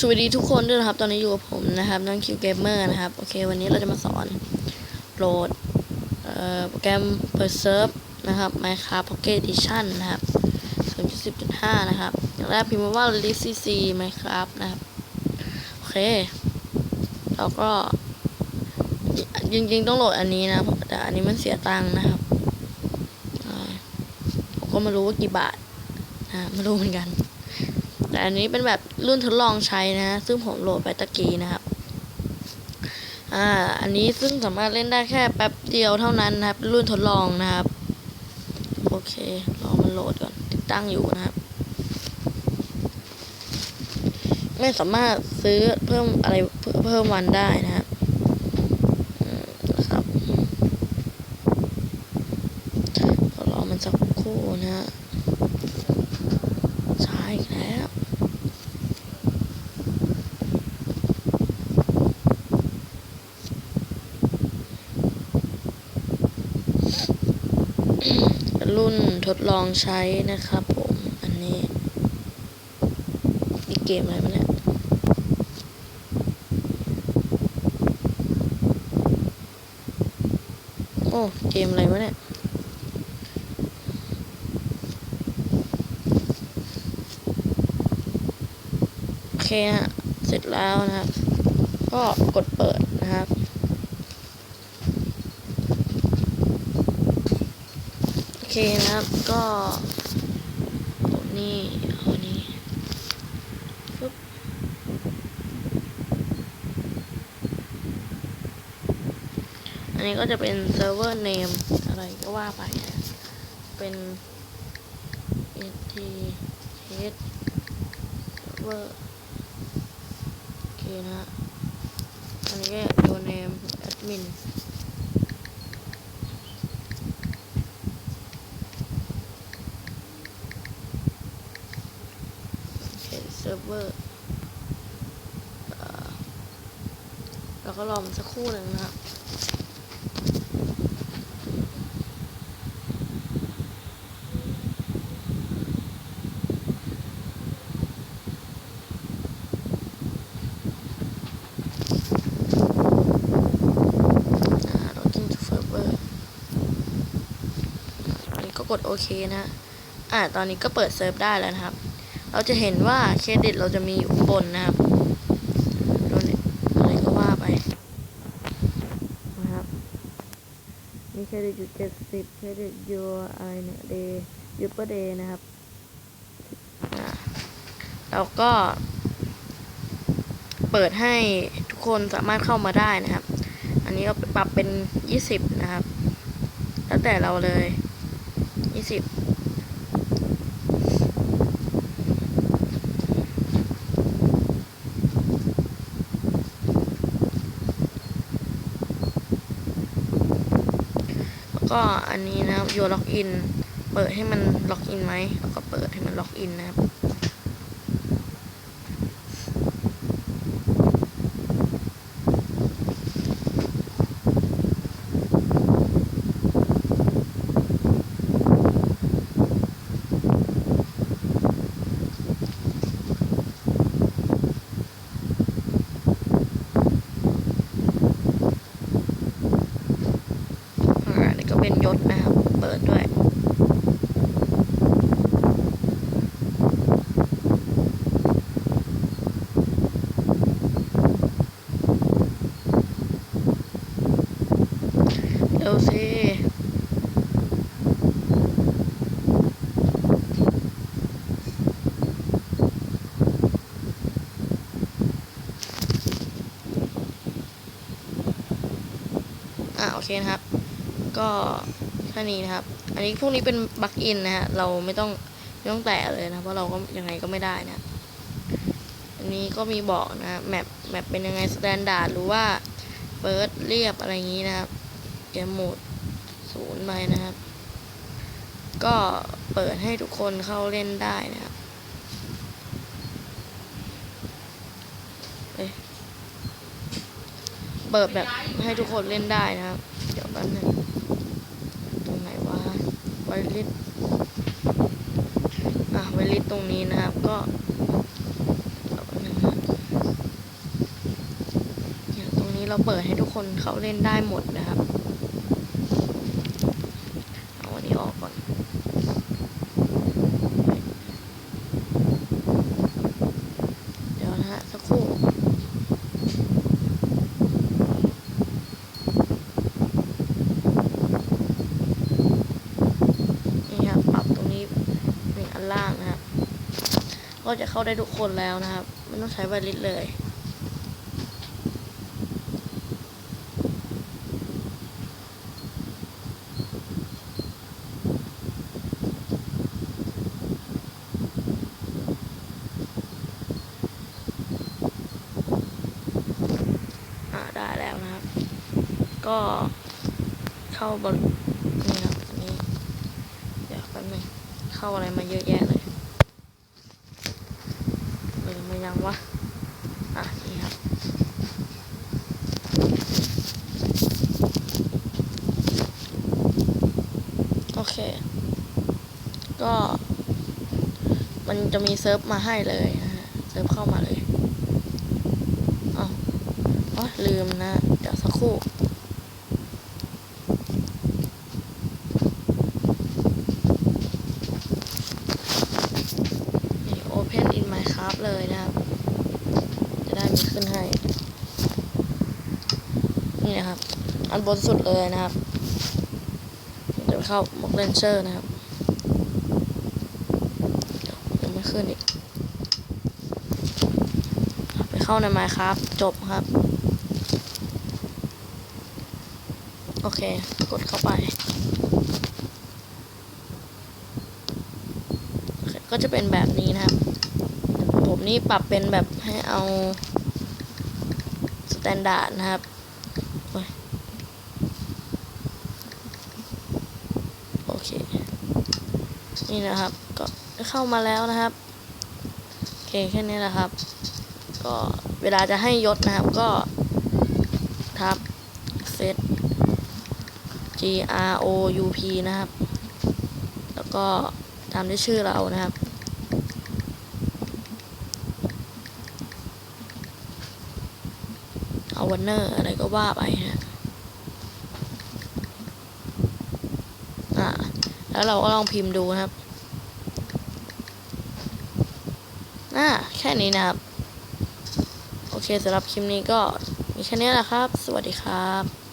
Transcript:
สวัสดีทุกคนด้วยนะครับ ตอนนี้อยู่กับผมนะครับน้องคิวเกมเมอร์นะครับ โอเค วันนี้เราจะมาสอนโหลดโปรแกรม Preserve นะครับ Minecraft Pocket Edition นะครับ 0.10.5 นะครับ อย่างแรกพิมพ์มาว่า libcc Minecraft นะครับ โอเค เราก็ จริงๆ ต้องโหลดอันนี้นะ แต่อันนี้มันเสียตังค์นะครับ ผมก็ไม่รู้ว่ากี่บาทนะไม่รู้เหมือนกัน แต่อันนี้เป็นแบบรุ่นทดลองใช้นะ ซึ่งผมโหลดไปตะกี้นะครับ อ่า อันนี้ซึ่งสามารถเล่นได้แค่แป๊บเดียวเท่านั้นนะครับ รุ่นทดลองนะครับ โอเค รอมันโหลดก่อน ติดตั้งอยู่นะครับ ไม่สามารถซื้อเพิ่มอะไรเพิ่มเพิ่มวันได้นะครับอืมนะครับก็รอมันสักครู่นะฮะใช่อีกแล้ว รุ่น ทดลองใช้นะครับผมอันนี้นี่เกมอะไรมาเนี่ยโอ้เกมอะไรวะเนี่ยโอเคฮะเสร็จแล้วนะครับ ก็กดเปิดนะครับ โอ เคนะครับก็นี่เอานี่ปึ๊บอันนี้ก็จะเป็นเซิร์ฟเวอร์เนมอะไรก็ว่าไปนะเป็น eth server โอเคนะฮะอันนี้ก็ตัวเนมแอดมิน โอเคเซิร์ฟเวอร์เอ่อแล้วก็รอมันสักครู่หนึ่งนะครับอ่า login to server ตอนนี้ก็กดโอเคนะ อ่า ตอนนี้ก็เปิดเซิร์ฟได้แล้วนะครับ เราจะเห็นว่าเครดิตเราจะมีอยู่บนนะครับโดนอะไรก็ว่าไปนะครับมีเครดิตอยู่เจ็ดสิบเครดิตอยู่อะไรเนี่ยเดย์ยูเปอร์เดย์นะครับแล้วก็ เปิดให้ทุกคนสามารถเข้ามาได้นะครับ อันนี้ก็ปรับเป็นยี่สิบนะครับ แล้วแต่เราเลยยี่สิบ ก็อันนี้นะครับโยล็อกอินเปิดให้มันล็อกอินไหมแล้วก็เปิดให้มันล็อกอินนะครับ อ่าอันนี้ก็เป็นยศนะครับ เปิดด้วย เร็วสิ อ่าโอ เคนะครับ ก็แค่นี้นะครับ อันนี้พวกนี้เป็นบัคอินนะฮะเราไม่ต้องไม่ต้องแตะเลยนะเพราะเราก็ยังไงก็ไม่ได้นะอันนี้ก็มีบอกนะแมปแมปเป็นยังไงสแตนดาร์ดหรือว่าเปิดเรียบอะไรอย่างนี้นะครับเกมโหมดศูนย์ไปนะครับ ก็เปิดให้ทุกคนเข้าเล่นได้นะครับเปิดแบบให้ทุกคนเล่นได้นะครับ แป๊นึตรงไหนวะไวลิสอะไวลิสตรงนี้นะครับก็ตรงนี้เราเปิดให้ทุกคนเขาเล่นได้หมดนะครับเอาอันนี้ออกก่อน ก็จะเข้าได้ทุกคนแล้วนะครับไม่ต้องใช้ไวริสเลยอ่าได้แล้วนะครับ ก็เข้าบนนี่ครับอันนี้ เดี๋ยวแป๊บนึงเข้าอะไรมาเยอะแยะเลยเลยมายังวะ อะ นี่ครับ โอเค ก็ มันจะมีเซิร์ฟมาให้เลยนะฮะ เซิร์ฟเข้ามาเลยอ๋อลืมนะ เดี๋ยวสักครู่ นี่ Open in Minecraft เลยนะครับ จะได้มีขึ้ นให้ นี่นะครับ อันบนสุดเลยนะครับ เดี๋ยวเข้า m o c k Launcher นะครับยังไม่ขึ้นอีก ไปเข้าใน Minecraft จบครับ โอเค กดเข้าไปก็จะเป็นแบบนี้นะครับ ผมนี่ปรับเป็นแบบให้เอา แตนดาร์ดนะครับโอเค นี่นะครับ ก็เข้ามาแล้วนะครับโอเคแค่นี้แหละครับ ก็เวลาจะให้ยศนะครับก็ทับเซต G R O U P นะครับ แล้วก็ตามด้วยชื่อเรานะครับ เอาวันเนอร์อะไรก็ว่าไปฮะอ่าแล้วเราก็ลองพิมพ์ดูนะครับอ่าแค่นี้นะครับ โอเคสำหรับคลิปนี้ก็มีแค่นี้แหละครับ สวัสดีครับ